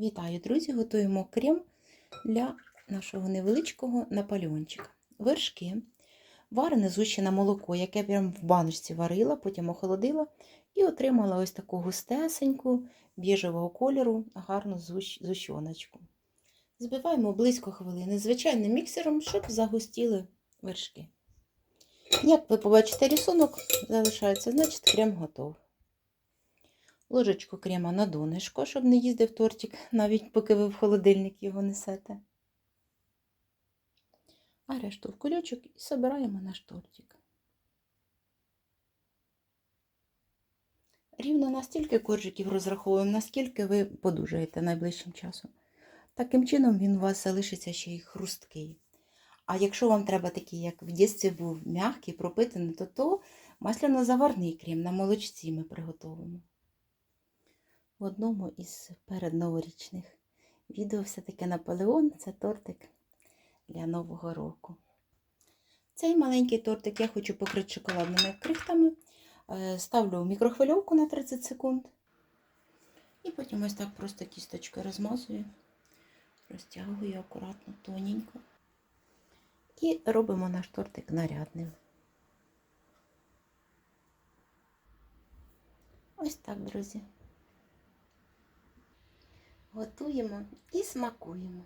Вітаю, друзі! Готуємо крем для нашого невеличкого наполеончика. Вершки, варене зущене молоко, яке я прямо в баночці варила, потім охолодила і отримала ось таку густесеньку біжевого кольору, гарну зущ- зущоночку. Збиваємо близько хвилини звичайним міксером, щоб загустіли вершки. Як ви побачите, рисунок залишається, значить крем готовий ложечку крема на донышко, щоб не їздив тортик, навіть поки ви в холодильник його несете. А решту в кульочок і збираємо наш тортик. Рівно настільки коржиків розраховуємо, наскільки ви подужаєте найближчим часом. Таким чином він у вас залишиться ще й хрусткий. А якщо вам треба такий, як в дітстві був м'який, пропитаний, то то масляно-заварний крем на молочці ми приготовимо в одному із передноворічних відео все-таки Наполеон це тортик для Нового року. Цей маленький тортик я хочу покрити шоколадними крихтами. Е, Ставлю в мікрохвильовку на 30 секунд. І потім ось так просто кісточкою розмазую, розтягую акуратно, тоненько. І робимо наш тортик нарядним. Ось так, друзі. Готуємо і смакуємо.